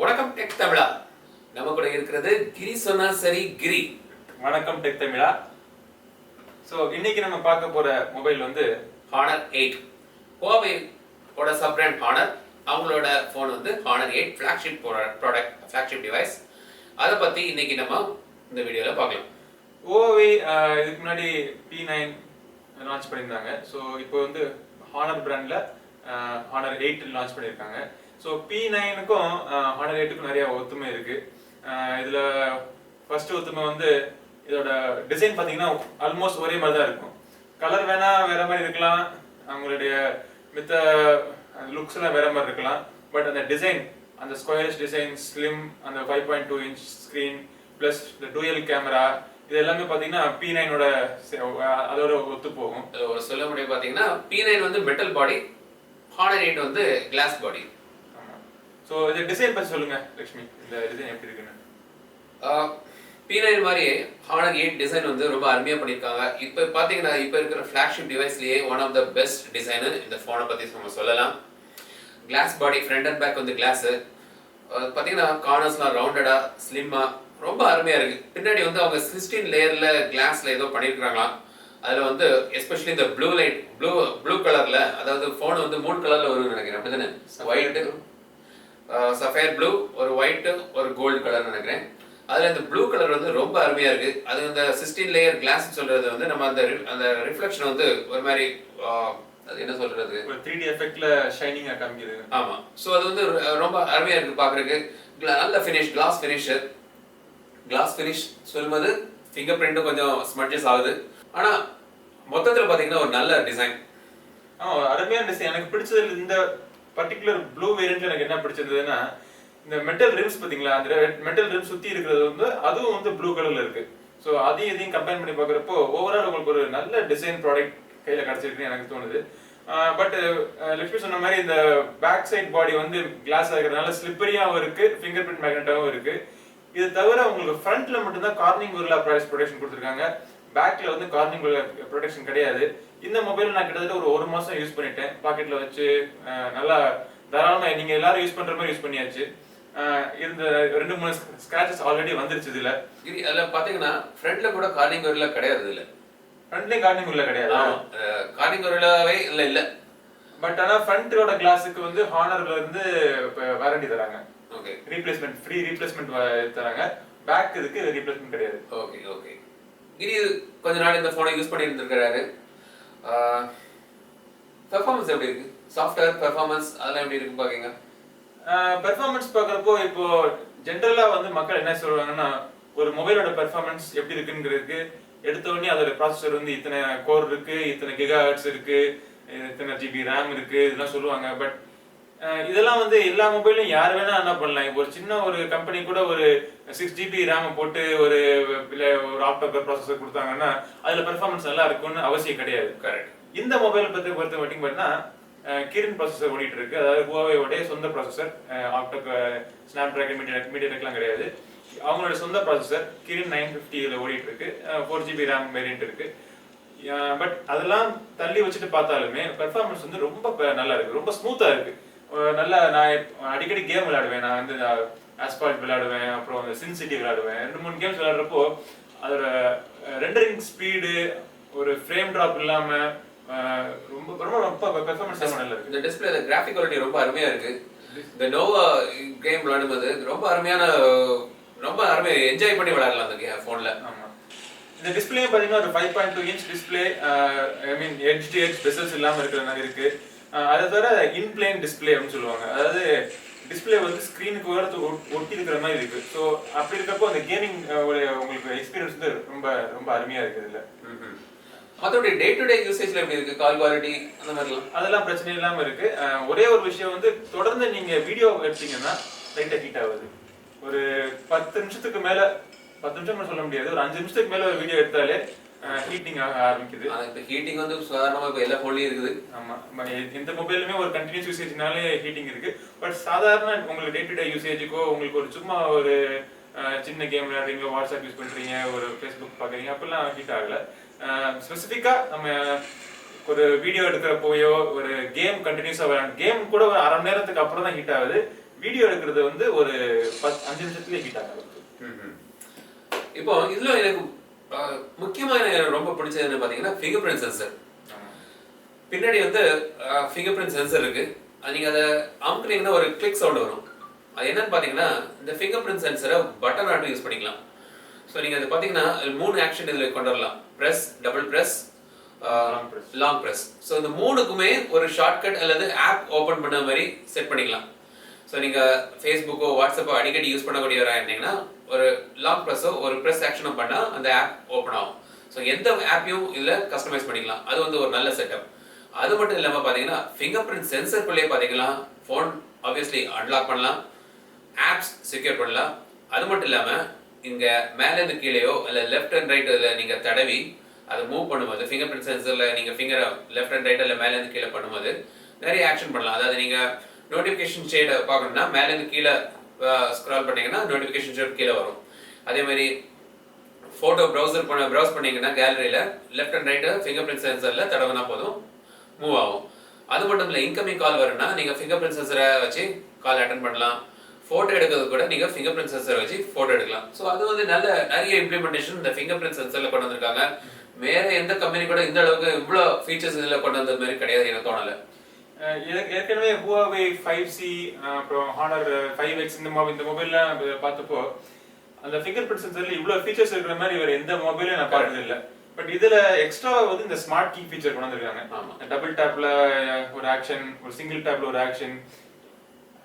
வணக்கம் டெக் தமிழா. நம்ம கூட இருக்கிறது கிரி சொன்னா சரி கிரி. வணக்கம் டெக் தமிழா. ஸோ இன்னைக்கு நம்ம பார்க்க போற மொபைல் வந்து ஹானர் எயிட். Huawei ஓட சப் பிராண்ட் ஹானர். அவங்களோட ஃபோன் வந்து Honor eight flagship product flagship device அதை பத்தி இன்னைக்கு நம்ம இந்த வீடியோல பார்க்கலாம். ஓவே இதுக்கு முன்னாடி பி நைன் லான்ச் பண்ணியிருந்தாங்க. ஸோ இப்போ வந்து ஹானர் பிராண்ட்ல ஹானர் எயிட் லான்ச் பண்ணியிருக்காங்க. ஸோ பி நைனுக்கும் ஹானர் எயிட்டுக்கும் நிறைய ஒத்துமை இருக்கு. இதுல ஃபர்ஸ்ட் ஒத்துமை வந்து இதோட டிசைன் பார்த்தீங்கன்னா ஆல்மோஸ்ட் ஒரே மாதிரி தான் இருக்கும். கலர் வேணா வேற மாதிரி இருக்கலாம். அவங்களுடைய மித்த லுக்ஸ் எல்லாம் வேற மாதிரி இருக்கலாம். பட் அந்த டிசைன் அந்த ஸ்கொயரிஷ் டிசைன் ஸ்லிம் அந்த five point two inch screen plus இந்த டூயல் கேமரா இது எல்லாமே பார்த்தீங்கன்னா பி நைனோட அதோட ஒத்து போகும். ஒரு சொல்ல முடியும் பார்த்தீங்கன்னா பி நைன் வந்து மெட்டல் பாடி ஹானர் எயிட் வந்து கிளாஸ் பாடி ஸோ இது டிசைன் பற்றி சொல்லுங்க லக்ஷ்மி. இந்த டிசைன் எப்படி இருக்குன்னு. பி நைன் மாதிரி ஹானர் எயிட் டிசைன் வந்து ரொம்ப அருமையாக பண்ணியிருக்காங்க இப்போ பார்த்தீங்கன்னா இப்போ இருக்கிற ஃப்ளாக்ஷிப் டிவைஸ்லேயே one of the best design இந்த ஃபோனை பற்றி நம்ம சொல்லலாம். Glass body front and back வந்து கிளாஸு பார்த்தீங்கன்னா கார்னர்ஸ்லாம் ரவுண்டடாக ஸ்லிம்மாக ரொம்ப அருமையாக இருக்குது பின்னாடி வந்து அவங்க சிக்ஸ்டீன் லேயரில் கிளாஸில் ஏதோ பண்ணியிருக்கிறாங்களாம் அதில் வந்து எஸ்பெஷலி இந்த ப்ளூ லைட் ப்ளூ ப்ளூ கலரில் அதாவது ஃபோன் வந்து மூணு கலரில் வரும்னு நினைக்கிறேன். அப்படி தானே ஒயிட்டு சஃபயர் ப்ளூ ஒரு ஒயிட்டு ஒரு கோல்டு கலர் நினைக்கிறேன். அதில் இந்த ப்ளூ கலர் வந்து ரொம்ப அருமையாக இருக்குது அது இந்த சிக்ஸ்டீன் லேயர் கிளாஸ் சொல்கிறது வந்து நம்ம அந்த அந்த ரிஃப்ளெக்ஷன் வந்து ஒரு மாதிரி அது என்ன சொல்கிறது ஒரு த்ரீ டி எஃபெக்ட்ல ஷைனிங்காக காமிக்குது. ஆமா. சோ அது வந்து ரொம்ப அருமையா இருக்கு பாக்குறதுக்கு. Gla- நல்ல finish glass finish glass finish சொல்லும்போது ஃபிங்கர் பிரிண்ட்டும் கொஞ்சம் ஸ்மட்ஜஸ் ஆகுது. ஆனா மொத்தத்துல பாத்தீங்கன்னா ஒரு நல்ல டிசைன் ஆமா ஒரு அருமையான டிசைன் எனக்கு பிடிச்சது இந்த பர்டிகுலர் ப்ளூ வேரியன்ட்ல எனக்கு என்ன பிடிச்சிருந்ததுன்னா இந்த மெட்டல் ரிம்ஸ் பார்த்தீங்களா? அந்த மெட்டல் ரிம்ஸ் சுற்றி இருக்கிறது வந்து அதுவும் வந்து ப்ளூ கலரில் இருக்கு. ஸோ அதையும் இதையும் கம்பேர் பண்ணி பார்க்குறப்போ ஓவரால் உங்களுக்கு ஒரு நல்ல டிசைன் ப்ராடக்ட் கையில் கிடச்சிருக்குன்னு எனக்கு தோணுது. பட் லட்சுமி சொன்ன மாதிரி இந்த பேக் சைட் பாடி வந்து கிளாஸ் இருக்கிறதுனால ஸ்லிப்பரியாகவும் இருக்கு ஃபிங்கர் பிரிண்ட் மேக்னெட்டாகவும் இருக்கு. இது தவிர உங்களுக்கு ஃப்ரண்ட்ல மட்டும்தான் கார்னிங் உருளா ப்ரைஸ் ப்ரொடக்ஷன் கொடுத்துருக்காங்க. பேக்ல வந்து கார்னிங் ப்ரொடெக்ஷன் கிடையாது. இந்த மொபைல் நான் கிட்டத்தட்ட ஒரு ஒரு மாசம் யூஸ் பண்ணிட்டேன். பாக்கெட்ல வச்சு நல்லா தாராளமா நீங்க எல்லாரும் யூஸ் பண்ற மாதிரி யூஸ் பண்ணியாச்சு. இருந்த ரெண்டு மூணு ஸ்கிராச்சஸ் ஆல்ரெடி வந்துருச்சு இதுல. இது அதுல பாத்தீங்கன்னா ஃப்ரண்ட்ல கூட கார்னிங் வரல கிடையாது இதுல. ஃப்ரண்ட்லயும் கார்னிங் உள்ள கிடையாது. கார்னிங் வரலாவே இல்ல இல்ல. பட் ஆனா ஃப்ரண்டோட கிளாஸுக்கு வந்து ஹானர்ல இருந்து வாரண்டி தராங்க. ஓகே ரீப்ளேஸ்மெண்ட் ஃப்ரீ ரீப்ளேஸ்மெண்ட் தராங்க. பேக் இதுக்கு ரீப்ளேஸ்மெண்ட் கிடையாது. ஓகே ஓகே கிரி கொஞ்ச நாள் இந்த ஃபோனை யூஸ் பண்ணி இருந்திருக்கிறாரு பெர்ஃபார்மன்ஸ் எப்படி இருக்கு? சாஃப்ட்வேர் பெர்ஃபார்மன்ஸ் அதெல்லாம் எப்படி இருக்கு பாக்கீங்க? பெர்ஃபார்மன்ஸ் பார்க்குறப்போ இப்போ ஜென்ரலாக வந்து மக்கள் என்ன சொல்லுவாங்கன்னா ஒரு மொபைலோட பெர்ஃபார்மன்ஸ் எப்படி இருக்குங்கிறதுக்கு எடுத்த உடனே அதோட ப்ராசஸர் வந்து இத்தனை கோர் இருக்கு இத்தனை கிகா இருக்கு இத்தனை ஜிபி ரேம் இருக்கு இதெல்லாம் சொல்லுவாங்க. பட் இதெல்லாம் வந்து எல்லா மொபைலும் யார் வேணா என்ன பண்ணலாம். இப்போ ஒரு சின்ன ஒரு கம்பெனி கூட ஒரு சிக்ஸ் ஜிபி ரேம் போட்டு ஒரு இல்ல ஒரு ஆப்டாப் ப்ராசஸர் கொடுத்தாங்கன்னா அதுல பெர்ஃபார்மன்ஸ் நல்லா இருக்கும்னு அவசியம் கிடையாது. கரெக்ட் இந்த மொபைலை பத்தி பொறுத்த மட்டும் பார்த்தீங்கன்னா கிரின் ப்ராசஸர் ஓடிட்டு இருக்கு. அதாவது ஹுவாவேயோடைய சொந்த ப்ராசஸர் ஆப்டக் ஸ்னாப் டிராகன் மீடியா மீடியாடெக்லாம் கிடையாது. அவங்களோட சொந்த ப்ராசஸர் கிரின் நைன் ஃபிஃப்டியில் ஓடிட்டு இருக்கு. ஃபோர் ஜிபி ரேம் வேரியன்ட் இருக்கு. பட் அதெல்லாம் தள்ளி வச்சுட்டு பார்த்தாலுமே பெர்ஃபார்மன்ஸ் வந்து ரொம்ப நல்லா இருக்கு. ரொம்ப ஸ்மூத்தா இருக்கு. நல்லா நான் அடிக்கடி கேம் விளையாடுவேன். நான் வந்து ஆஸ்பால்ட் விளையாடுவேன் அப்புறம் அந்த சின் சிட்டி விளையாடுவேன். ரெண்டு மூணு கேம்ஸ் விளையாடுறப்போ அதோட ரெண்டரிங் ஸ்பீடு ஒரு ஃப்ரேம் டிராப் இல்லாம அஹ் ரொம்ப ரொம்ப ரொம்ப பெர்ஃபார்மன்ஸ் நல்லா இருக்கு. இந்த டிஸ்பிளே கிராஃபிக் குவாலிட்டி ரொம்ப அருமையா இருக்கு. இந்த நோவா கேம் விளையாடும்போது ரொம்ப அருமையான ரொம்ப அருமையா என்ஜாய் பண்ணி விளையாடலாம் அந்த ஃபோன்ல ஆமா. இந்த டிஸ்பிளே பாத்தீங்கன்னா ஒரு five point two inch display I mean edge to edge bezels இல்லாம இருக்கிற மாதிரி இருக்கு. அஹ் அதை தவிர இன் பிளேன் டிஸ்பிளே அப்படின்னு சொல்லுவாங்க. அதாவது டிஸ்பிளே வந்து ஸ்க்ரீனுக்கு ஓரத்து ஒட்டி இருக்கிற மாதிரி இருக்கு. ஸோ அப்படி இருக்கப்போ அந்த கேமிங் உங்களுக்கு எக்ஸ்பீரியன்ஸ் வந்து ரொம்ப ரொம்ப அருமையா இருக்கு இதுல. மற்றபடி டே டு டே யூசேஜ்ல எப்படி இருக்கு? கால் குவாலிட்டி அந்த மாதிரிலாம்? அதெல்லாம் பிரச்சனை இல்லாம இருக்கு. ஒரே ஒரு விஷயம் வந்து தொடர்ந்து நீங்க வீடியோ எடுத்தீங்கன்னா லைட்டா ஹீட் ஆகுது. ஒரு பத்து நிமிஷத்துக்கு மேல பத்து நிமிஷம் சொல்ல முடியாது. ஒரு அஞ்சு நிமிஷத்துக்கு மேல ஒரு வீடியோ எடுத்தாலே ஹீட்டிங் ஆக ஆரம்பிக்குது. இப்ப ஹீட்டிங் வந்து சாதாரணமா இப்ப எல்லா ஃபோன்லயும் இருக்குது. ஆமா ம- எ- எந்த மொபைலுமே ஒரு கண்டினியூஸ் யூசேஜ்னாலே ஹீட்டிங் இருக்கு. பட் சாதாரண உங்களுக்கு டே டு டே யூசேஜுக்கோ உங்களுக்கு ஒரு சும்மா ஒரு சின்ன கேம் விளையாடுறீங்க வாட்ஸ்அப் யூஸ் பண்றீங்க ஒரு ஃபேஸ்புக் பாக்குறீங்க அப்பெல்லாம் ஹீட் ஆகல. ஸ்பெசிஃபிக்கா நம்ம ஒரு வீடியோ எடுக்கிறப்போயோ ஒரு கேம் கண்டினியூஸா விளையாடு கேம் கூட ஒரு அரை மணி நேரத்துக்கு அப்புறம் தான் ஹீட் ஆகுது. வீடியோ எடுக்கிறது வந்து ஒரு பத்து அஞ்சு நிமிஷத்துலயே ஹீட் ம்ஹும். இப்போ இதுல எனக்கு முக்கியமான எனக்கு ரொம்ப பிடிச்சது என்ன பாத்தீங்கன்னா ஃபிங்கர் பிரிண்ட் சென்சர் பின்னாடி வந்து ஃபிங்கர் பிரிண்ட் சென்சர் இருக்கு. அது நீங்க அதை அமுக்குனீங்கன்னா ஒரு கிளிக் சவுண்ட் வரும். அது என்னன்னு பாத்தீங்கன்னா இந்த ஃபிங்கர் பிரிண்ட் சென்சரை பட்டன் ஆட்டும் யூஸ் பண்ணிக்கலாம். ஸோ நீங்க அது பாத்தீங்கன்னா இதுல மூணு ஆக்ஷன் இதுல கொண்டு வரலாம் press double press. Long press so இந்த மூணுக்குமே ஒரு ஷார்ட்கட் அல்லது ஆப் ஓபன் பண்ண மாதிரி செட் பண்ணிக்கலாம். ஸோ நீங்கள் ஃபேஸ்புக்கோ வாட்ஸ்அப்போ அடிக்கடி யூஸ் பண்ணக்கூடியவராக இருந்தீங்கன்னா ஒரு லாங் ப்ரெஸ்ஸோ ஒரு ப்ரெஸ் ஆக்ஷனோ பண்ணால் அந்த ஆப் ஓப்பன் ஆகும். ஸோ எந்த ஆப்பையும் இதில் கஸ்டமைஸ் பண்ணிக்கலாம். அது வந்து ஒரு நல்ல செட்டப் அது மட்டும் இல்லாமல் பார்த்தீங்கன்னா ஃபிங்கர் பிரிண்ட் சென்சர்க்குள்ளேயே பார்த்தீங்கன்னா ஃபோன் ஆப்வியஸ்லி அன்லாக் பண்ணலாம். ஆப்ஸ் செக்யூர் பண்ணலாம். அது மட்டும் இல்லாமல் இங்கே மேலேருந்து கீழேயோ இல்லை லெஃப்ட் அண்ட் ரைட் நீங்கள் தடவி அதை மூவ் பண்ணும்போது ஃபிங்கர் பிரிண்ட் சென்சரில் நீங்கள் ஃபிங்கரை லெஃப்ட் அண்ட் ரைட் மேலேருந்து கீழே பண்ணும்போது நிறைய ஆக்ஷன் பண்ணலாம். அதாவது நீங்கள் நோட்டிஃபிகேஷன் ஷேடை பார்க்கணும்னா மேலேருந்து கீழே ஸ்க்ரால் பண்ணிங்கன்னா நோட்டிஃபிகேஷன் ஷேட் கீழே வரும். அதே மாதிரி ஃபோட்டோ ப்ரௌசர் பண்ண ப்ரௌஸ் பண்ணிங்கன்னா கேலரியில் left and right finger print சென்சரில் தடவினா போதும் மூவ் ஆகும். அது மட்டும் இல்லை இன்கமிங் கால் வரும்னா நீங்கள் ஃபிங்கர் பிரிண்ட் சென்சரை வச்சு கால் அட்டன் பண்ணலாம். ஃபோட்டோ எடுக்கிறது கூட நீங்கள் ஃபிங்கர் பிரிண்ட் சென்சரை வச்சு ஃபோட்டோ எடுக்கலாம். ஸோ அது வந்து நல்ல நிறைய இம்ப்ளிமெண்டேஷன் இந்த ஃபிங்கர் பிரிண்ட் சென்சரில் கொண்டு வந்திருக்காங்க. வேறு எந்த கம்பெனி கூட இந்த அளவுக்கு இவ்வளோ ஃபீச்சர்ஸ் இதில் கொண்டு வந்தது மாதிரி கிடையாது எனக்கு தோணல. ஏற்கனவே ஹுவாவே ஃபைவ் சி அப்புறம் ஹானர் ஃபைவ் எக்ஸ் இந்த மொபைல் இந்த மொபைல்லாம் பார்த்தப்போ அந்த ஃபிங்கர் பிரிண்ட் சென்சர்ல இவ்வளவு ஃபீச்சர்ஸ் இருக்கிற மாதிரி வேற எந்த மொபைலும் நான் பார்த்தது இல்ல. பட் இதுல எக்ஸ்ட்ரா வந்து இந்த ஸ்மார்ட் கீ ஃபீச்சர் கொண்டு வந்திருக்காங்க. டபுள் டேப்ல ஒரு ஆக்ஷன் ஒரு சிங்கிள் டேப்ல ஒரு ஆக்ஷன்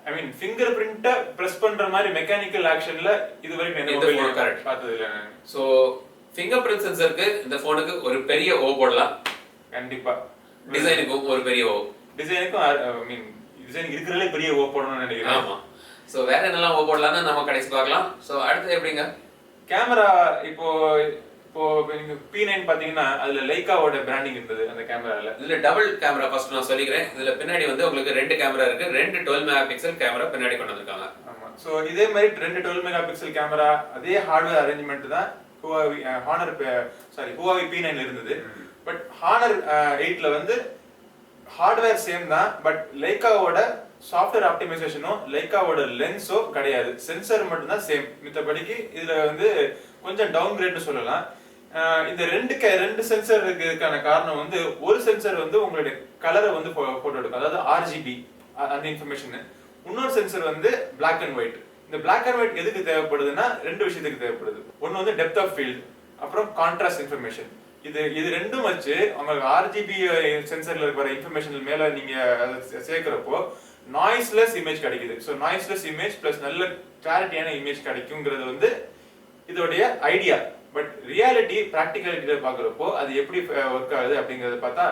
ஐ மீன் ஃபிங்கர் பிரிண்ட்டை பிரஸ் பண்ற மாதிரி மெக்கானிக்கல் ஆக்ஷன்ல இது வரைக்கும் எந்த மொபைல் correct. பார்த்தது இல்ல நான். ஸோ ஃபிங்கர் பிரிண்ட் சென்சருக்கு இந்த ஃபோனுக்கு ஒரு பெரிய ஓ போடலாம். கண்டிப்பா. டிசைனுக்கும் ஒரு பெரிய ஓ டிசைனுக்கும் ஐ மீன் டிசைன் இருக்கிறதுலே பெரிய ஓ போடணும்னு நினைக்கிறேன். ஆமா. ஸோ வேற என்னெல்லாம் ஓ போடலாம்னு நம்ம கடைசி பார்க்கலாம். ஸோ அடுத்து எப்படிங்க? கேமரா இப்போ இப்போ நீங்க பி நைன் பாத்தீங்கன்னா அதுல லைக்காவோட பிராண்டிங் இருந்தது அந்த கேமரால இதுல டபுள் கேமரா ஃபர்ஸ்ட் நான் சொல்லிக்கிறேன். இதுல பின்னாடி வந்து உங்களுக்கு ரெண்டு கேமரா இருக்கு. ரெண்டு டுவெல் மெகா பிக்சல் கேமரா பின்னாடி கொண்டு வந்திருக்காங்க. ஆமா. சோ இதே மாதிரி ரெண்டு டுவெல் மெகா பிக்சல் கேமரா அதே ஹார்ட்வேர் அரேஞ்ச்மெண்ட் தான் Huawei Honor sorry Huawei P நைன்ல இருந்தது. பட் ஹானர் எயிட்ல வந்து ஹார்ட்வேர் சேம் தான் பட் லைக்காவோட சாஃப்ட்வேர் ஆப்டிமைசேஷனும் லைக்காவோட லென்ஸோ கிடையாது. சென்சர் மட்டும்தான் சேம் மித்தபடிக்கு இதில் வந்து கொஞ்சம் டவுன் கிரேட்னு சொல்லலாம் இந்த ரெண்டு ரெண்டு சென்சர் இருக்கிறதுக்கான காரணம் வந்து ஒரு சென்சர் வந்து உங்களுடைய கலரை வந்து போட்டோ எடுக்கும். அதாவது ஆர்ஜிபி அந்த இன்ஃபர்மேஷன் இன்னொரு சென்சர் வந்து பிளாக் அண்ட் ஒயிட் இந்த பிளாக் அண்ட் ஒயிட் எதுக்கு தேவைப்படுதுன்னா ரெண்டு விஷயத்துக்கு தேவைப்படுது. ஒன்று வந்து டெப்த் ஆஃப் ஃபீல்ட் அப்புறம் கான்ட்ராஸ்ட் இன்ஃபர்மேஷன் இது இது ரெண்டும் வச்சு உங்களுக்கு ஆர்ஜிபி சென்சர்ல இருக்கிற இன்ஃபர்மேஷன் மேல நீங்க அதை சேர்க்கிறப்போ நாய்ஸ்லெஸ் இமேஜ் கிடைக்குது. ஸோ நாய்ஸ்லெஸ் இமேஜ் பிளஸ் நல்ல கிளாரிட்டியான இமேஜ் கிடைக்குங்கிறது வந்து இதோடைய ஐடியா பட் ரியாலிட்டி ப்ராக்டிகாலிட்டியில பார்க்குறப்போ அது எப்படி uh, ஒர்க் ஆகுது அப்படிங்கறத பார்த்தா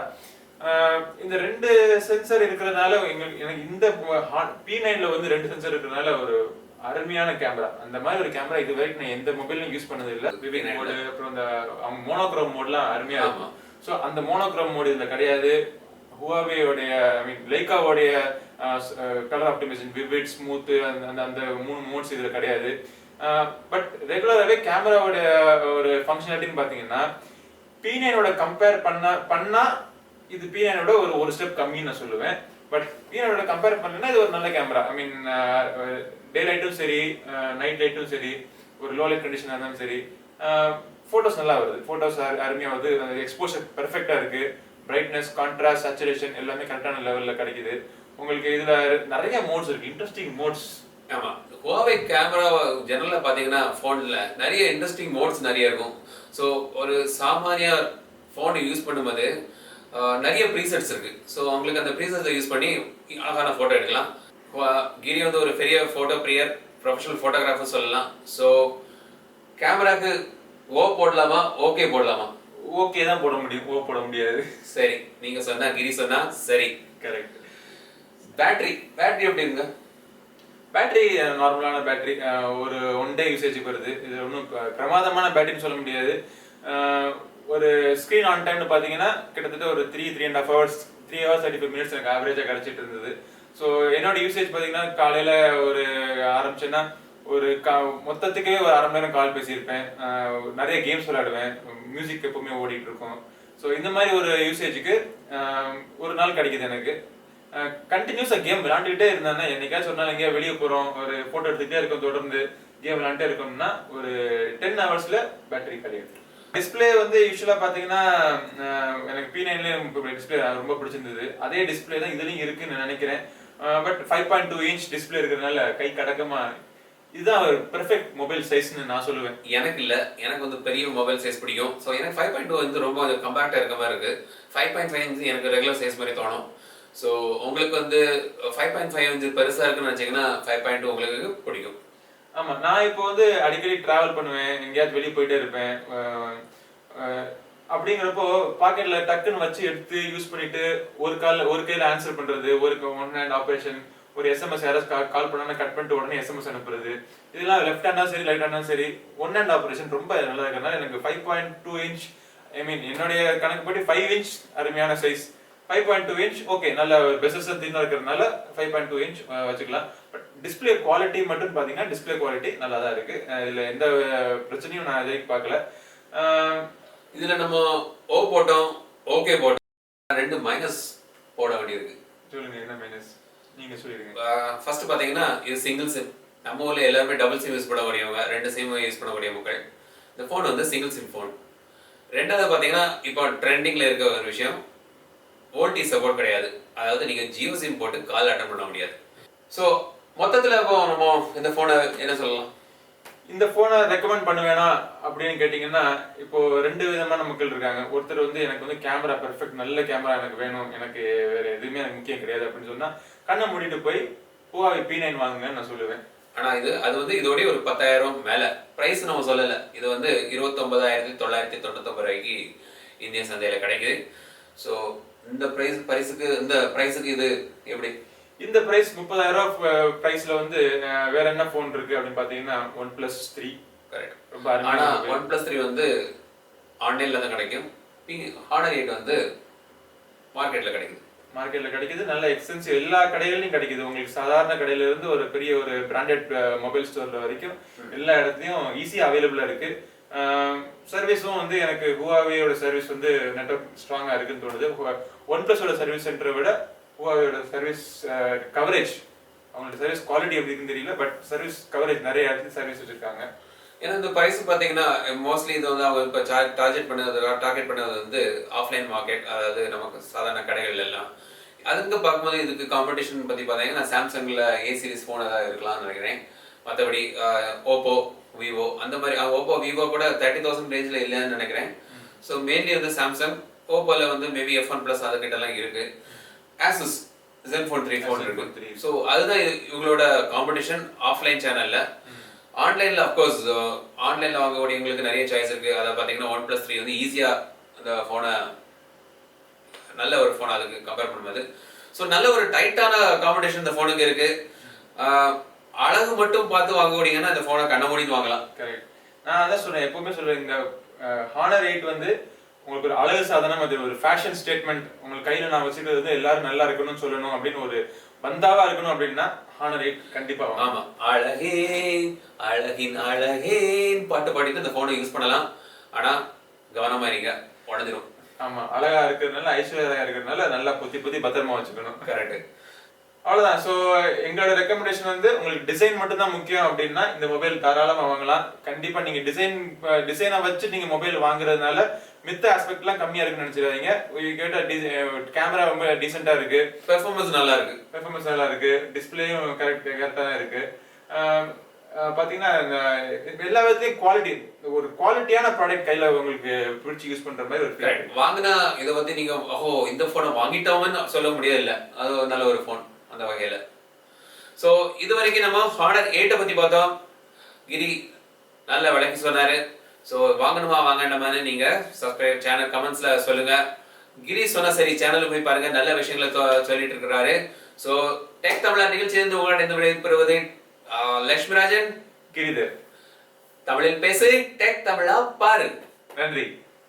uh, இந்த ரெண்டு சென்சர் இருக்கிறதுனால எங்களுக்கு எனக்கு இந்த uh, பி நைன்ல வந்து ரெண்டு சென்சர் இருக்கிறதுனால ஒரு அருமையான கேமரா அந்த மாதிரி ஒரு கேமரா இது வரைக்கும் நான் எந்த மொபைலும் யூஸ் பண்ணது இல்ல. விவேக் P9 மோடு அப்புறம் இந்த மோனோக்ரோம் மோட்லாம் அருமையா. இருக்கும். ஸோ அந்த மோனோக்ரோம் மோடு இதுல கிடையாது. ஹுவாவேயோடைய ஐ மீன் லைக்காவோடைய கலர் ஆப்டிமேஷன் விவிட் ஸ்மூத் அந்த அந்த அந்த மூணு மோட்ஸ் இதுல கிடையாது. பட் ரெகுலராகவே கேமராவோட ஒரு ஃபங்க்ஷனாலிட்டின்னு பார்த்தீங்கன்னா பி நைனோட கம்பேர் பண்ண பண்ணா இது பிஎனோட ஒரு ஒரு ஸ்டெப் கம்மின்னு நான் சொல்லுவேன். பட் பிஎனோட கம்பேர் பண்ணா இது ஒரு நல்ல கேமரா ஐ மீன் டே லைட்டும் சரி uh, நைட் லைட்டும் சரி ஒரு லோ லைட் கண்டிஷனாக இருந்தாலும் சரி uh, ஃபோட்டோஸ் நல்லா வருது. ஃபோட்டோஸ் அருமையாக வருது எக்ஸ்போஷர் பெர்ஃபெக்டாக இருக்கு. பிரைட்னஸ் கான்ட்ராஸ்ட் சேச்சுரேஷன் எல்லாமே கரெக்டான லெவலில் கிடைக்குது. உங்களுக்கு இதுல நிறைய மோட்ஸ் இருக்கு. இன்ட்ரெஸ்டிங் மோட்ஸ் ஆமா. ஹோவை கேமரா ஜெனரலா பாத்தீங்கன்னா போன்ல நிறைய இன்ட்ரெஸ்டிங் மோட்ஸ் நிறைய இருக்கும். ஸோ ஒரு சாமானிய ஃபோனை யூஸ் பண்ணும்போது நிறைய ப்ரீசெட்ஸ் இருக்கு. ஸோ உங்களுக்கு அந்த ப்ரீசெட்ஸை யூஸ் பண்ணி அழகான ஃபோட்டோ எடுக்கலாம். கிரி வந்து ஒரு பெரிய ஃபோட்டோ பிரியர் ப்ரொஃபஷனல் ஃபோட்டோகிராஃபர் சொல்லலாம். ஸோ கேமராக்கு ஓ போடலாமா? ஓகே போடலாமா? ஓகே தான் போட முடியும். ஓ போட முடியாது. சரி. நீங்க சொன்னா கிரி சொன்னா சரி. கரெக்ட் பேட்டரி பேட்டரி எப்படி இருங்க பேட்டரி நார்மலான பேட்டரி ஒரு ஒன் டே யூசேஜுக்கு வருது. இது ஒன்றும் பிரமாதமான பேட்டரின்னு சொல்ல முடியாது. ஒரு ஸ்க்ரீன் ஆன் டைம்னு பார்த்தீங்கன்னா கிட்டத்தட்ட ஒரு three three and half hours three hours thirty five minutes எனக்கு ஆவரேஜாக கிடச்சிட்டு இருந்தது. ஸோ என்னோட யூசேஜ் பார்த்தீங்கன்னா காலையில் ஒரு ஆரம்பிச்சேன்னா ஒரு கா மொத்தத்துக்கே ஒரு அரை மணி நேரம் கால் பேசியிருப்பேன். நிறைய கேம்ஸ் விளையாடுவேன். மியூசிக் எப்பவுமே ஓடிட்டு இருக்கும். ஸோ இந்த மாதிரி ஒரு யூசேஜுக்கு ஒரு நாள் கிடைக்குது எனக்கு. கண்டினியூஸாக கேம் விளாண்டுக்கிட்டே இருந்தேன்னா என்னைக்காச்சும் ஒரு நாள் எங்கேயா வெளியே போகிறோம் ஒரு ஃபோட்டோ எடுத்துகிட்டே இருக்கோம் தொடர்ந்து கேம் விளையாண்டே இருக்கோம்னா ஒரு டென் ஹவர்ஸில் பேட்டரி கிடையாது டிஸ்பிளே வந்து யூஸ்வலாக பார்த்தீங்கன்னா எனக்கு பி நைன்லேயே டிஸ்பிளே ரொம்ப பிடிச்சிருந்தது. அதே டிஸ்பிளே தான் இதுலேயும் இருக்குன்னு நினைக்கிறேன். But five point two inch display இருக்கிறதுனால கை கடக்கமா இதுதான் ஒரு பெர்ஃபெக்ட் மொபைல் சைஸ்னு நான் சொல்லுவேன். எனக்கு இல்லை. எனக்கு வந்து பெரிய மொபைல் சைஸ் பிடிக்கும். ஸோ எனக்கு ஃபைவ் பாயிண்ட் டூ வந்து ரொம்ப கம்பேக்டாக இருக்க மாதிரி இருக்கு. ஃபைவ் பாயிண்ட் ஃபைவ் வந்து எனக்கு ரெகுலர் சைஸ் மாதிரி தோணும். ஸோ உங்களுக்கு வந்து ஃபைவ் பாயிண்ட் ஃபைவ் வந்து பெருசாக இருக்குன்னு நினைச்சீங்கன்னா ஃபைவ் பாயிண்ட் டூ உங்களுக்கு பிடிக்கும். ஆமா நான் இப்போ வந்து அடிக்கடி டிராவல் பண்ணுவேன் எங்கேயாவது வெளியே போயிட்டே இருப்பேன். அப்படிங்கிறப்போ பாக்கெட்ல டக்குன்னு வச்சு எடுத்து யூஸ் பண்ணிட்டு ஒரு கால ஒரு கையில ஆன்சர் பண்றது ஒரு ஒன் ஹேண்ட் ஆபரேஷன் ஒரு எஸ்எம்எஸ் யாராவது கால் பண்ணா கட் பண்ணிட்டு உடனே எஸ்எம்எஸ் அனுப்புறது. இதெல்லாம் லெஃப்ட் ஹேண்டா சரி ரைட் ஹேண்டா சரி ஒன் ஹேண்ட் ஆபரேஷன் ரொம்ப நல்லா இருக்கிறதுனால எனக்கு five point two inch I mean என்னுடைய கணக்கு படி ஃபைவ் இன்ச் அருமையான size five point two inch okay நல்ல பெசஸ் தீனா இருக்கிறதுனால ஃபைவ் பாயிண்ட் டூ இன்ச் வச்சுக்கலாம். பட் டிஸ்பிளே குவாலிட்டி மட்டும் பார்த்தீங்கன்னா டிஸ்பிளே குவாலிட்டி நல்லா தான் இருக்கு இதுல எந்த பிரச்சனையும் நான் இது பார்க்கல. இதுல நம்ம ஓ போட்டோம் ஓகே போட்டோம். ரெண்டு மைனஸ் போட வேண்டியிருக்கு. சொல்லுங்க என்ன மைனஸ் நீங்க சொல்லிடுங்க. ஃபர்ஸ்ட் பாத்தீங்கன்னா இது சிங்கிள் சிம் நம்ம ஊர்ல எல்லாருமே டபுள் சிம் யூஸ் பண்ணக்கூடியவங்க ரெண்டு சிம் யூஸ் பண்ணக்கூடிய மக்கள். இந்த ஃபோன் வந்து சிங்கிள் சிம் ஃபோன் ரெண்டாவது பாத்தீங்கன்னா இப்போ ட்ரெண்டிங்ல இருக்க ஒரு விஷயம். ஓடி சப்போர்ட் கிடையாது. அதாவது நீங்க ஜியோ சிம் போட்டு கால் அட்டன் பண்ண முடியாது. ஸோ மொத்தத்துல இப்போ நம்ம இந்த ஃபோனை என்ன சொல்லலாம்? இந்த போனை ரெக்கமெண்ட் பண்ணுவேனா அப்படின்னு கேட்டிங்கன்னா இப்போ ரெண்டு விதமான மக்கள் இருக்காங்க. ஒருத்தர் வந்து எனக்கு வந்து கேமரா பெர்ஃபெக்ட் நல்ல கேமரா எனக்கு வேணும் எனக்கு வேற எதுவுமே எனக்கு முக்கியம் கிடையாது அப்படின்னு சொன்னா கண்ணை மூடிட்டு போய் ஹுவாவி பி நைன் வாங்குங்கன்னு நான் சொல்லுவேன். ஆனா இது அது வந்து இதோடய ஒரு பத்தாயிரம் மேல. பிரைஸ் நம்ம சொல்லல. இது வந்து இருபத்தொன்பதாயிரத்தி தொள்ளாயிரத்தி தொண்ணூத்தொம்பது ரூபாய்க்கு இந்திய சந்தையில கிடைக்குது. ஸோ இந்த பிரைஸ் பரிசுக்கு இந்த பிரைஸுக்கு இது எப்படி? இந்த பிரைஸ் முப்பதாயிரம் ரூபாய் பிரைஸ்ல வந்து வேற என்ன போன் இருக்கு அப்படின்னு பாத்தீங்கன்னா ஒன் பிளஸ் த்ரீ கரெக்ட் ரொம்ப ஆனா ஒன் பிளஸ் த்ரீ வந்து ஆன்லைன்ல தான் கிடைக்கும். ஹார்டர் எயிட் வந்து மார்க்கெட்ல கிடைக்குது. மார்க்கெட்ல கிடைக்குது. நல்ல எக்ஸ்பென்சிவ் எல்லா கடைகள்லயும் கிடைக்குது. உங்களுக்கு சாதாரண கடையில இருந்து ஒரு பெரிய ஒரு பிராண்டட் மொபைல் ஸ்டோர்ல வரைக்கும் எல்லா இடத்துலயும் ஈஸியா அவைலபிளா இருக்கு. சர்வீஸும் வந்து எனக்கு ஹுவாவேயோட சர்வீஸ் வந்து நெட்ஒர்க் ஸ்ட்ராங்கா இருக்குன்னு தோணுது. ஒன் பிளஸோட சர்வீஸ் சென்டரை விட ஹுவாவேயோட சர்வீஸ் கவரேஜ் அவங்களோட சர்வீஸ் குவாலிட்டி எப்படி இருக்குன்னு தெரியல பட் சர்வீஸ் கவரேஜ் நிறைய இடத்துல சர்வீஸ் வச்சிருக்காங்க. ஏன்னா இந்த பிரைஸ் பார்த்தீங்கன்னா மோஸ்ட்லி இது வந்து அவங்க இப்போ டார்கெட் பண்ணது டார்கெட் பண்ணது வந்து ஆஃப்லைன் மார்க்கெட் அதாவது நமக்கு சாதாரண கடைகள் எல்லாம். அதுக்கு பார்க்கும்போது இதுக்கு காம்படிஷன் பற்றி பார்த்தீங்கன்னா சாம்சங்கில் ஏ சீரிஸ் ஃபோன் ஏதாவது இருக்கலாம்னு நினைக்கிறேன். மற்றபடி ஓப்போ விவோ அந்த மாதிரி ஓப்போ விவோ கூட தேர்ட்டி தௌசண்ட் ரேஞ்சில் இல்லைன்னு நினைக்கிறேன். ஸோ மெயின்லி வந்து சாம்சங் ஓப்போவில் வந்து மேபி எஃப் ஒன் ப்ளஸ் அதுக்கிட்டலாம் இருக்கு. Asus Zen phone three phone இருக்கு 3. ஸோ அதுதான் இவங்களோட காம்படிஷன் ஆஃப்லைன் சேனல்ல ஆன்லைன்ல அஃப்கோர்ஸ் ஆன்லைன்ல வாங்கக்கூடியவங்களுக்கு நிறைய சாய்ஸ் இருக்கு. அதை பார்த்தீங்கன்னா ஒன் பிளஸ் த்ரீ வந்து ஈஸியா அந்த ஃபோனை நல்ல ஒரு ஃபோன் அதுக்கு கம்பேர் பண்ணும்போது. ஸோ நல்ல ஒரு டைட்டான காம்படிஷன் இந்த ஃபோனுக்கு இருக்கு. அழகு மட்டும் பார்த்து வாங்கக்கூடியங்கன்னா இந்த ஃபோனை கண்ண மூடிட்டு வாங்கலாம். கரெக்ட் நான் அதான் சொல்றேன் எப்பவுமே சொல்றேன் இந்த ஹானர் எயிட் வந்து உங்களுக்கு ஒரு அழகு சாதனம் அது ஒரு ஃபேஷன் ஸ்டேட்மெண்ட் உங்களுக்கு கையில நான் வச்சுக்கிறது வந்து எல்லாரும் நல்லா இருக்கணும்னு சொல்லணும் அப்படின்னு ஒரு பந்தாவா இருக்கணும் அப்படின்னா ஹானர் எயிட் கண்டிப்பா. ஆமா. அழகே அழகின் அழகேன். பாட்டு பாடிட்டு இந்த ஃபோனை யூஸ் பண்ணலாம். ஆனா கவனமா இருங்க. உடஞ்சிரும். ஆமா. அழகா இருக்கிறதுனால ஐஸ்வர்யா இருக்கிறதுனால நல்லா புத்தி புத்தி பத்திரமா வச்சுக்கணும். கரெக்ட் அவ்வளவுதான். ஸோ எங்களோட ரெக்கமெண்டேஷன் வந்து உங்களுக்கு டிசைன் மட்டும் தான் முக்கியம் அப்படின்னா இந்த மொபைல் தாராளமா வாங்கலாம். கண்டிப்பா நீங்க டிசைன் டிசைனை வச்சு நீங்க மொபைல் வாங்குறதுனால மித்த ஆஸ்பெக்ட்லாம் கம்மியா இருக்குன்னு நினைச்சிடாதீங்க. கேட்ட கேமரா ரொம்ப டீசெண்டா இருக்கு. பெர்ஃபார்மன்ஸ் நல்லா இருக்கு. பெர்ஃபார்மன்ஸ் நல்லா இருக்கு. டிஸ்பிளேயும் கரெக்ட் கரெக்டாக தான் இருக்கு. ஆஹ் ஆஹ் பாத்தீங்கன்னா இந்த எல்லா விதத்துலயும் குவாலிட்டி ஒரு குவாலிட்டியான ப்ராடக்ட் கையில உங்களுக்கு பிடிச்சி யூஸ் பண்ற மாதிரி ஒரு. வாங்கினா இதை பத்தி நீங்க ஓஹோ இந்த போனை வாங்கிட்டோம்னு சொல்ல முடியல. அது ஒரு நல்ல ஒரு ஃபோன் அந்த வகையில. சோ இது வரைக்கும் நம்ம ஹானர் எயிட்டை பத்தி பார்த்தோம். கிரி நல்ல விளக்கி சொன்னாரு. சோ வாங்கணுமா வாங்கணுமான்னு நீங்க சப்ஸ்கிரைப் சேனல் கமெண்ட்ஸ்ல சொல்லுங்க. கிரி சொன்ன சரி சேனலுக்கு போய் பாருங்க. நல்ல விஷயங்களை சொல்லிட்டு இருக்கிறாரு. சோ டெக் தமிழா நிகழ்ச்சியிலிருந்து உங்களிடம் விடைபெறுவது லட்சுமிராஜன். கிரிதர் தமிழில் பேசு டெக் தமிழா பாரு. நன்றி.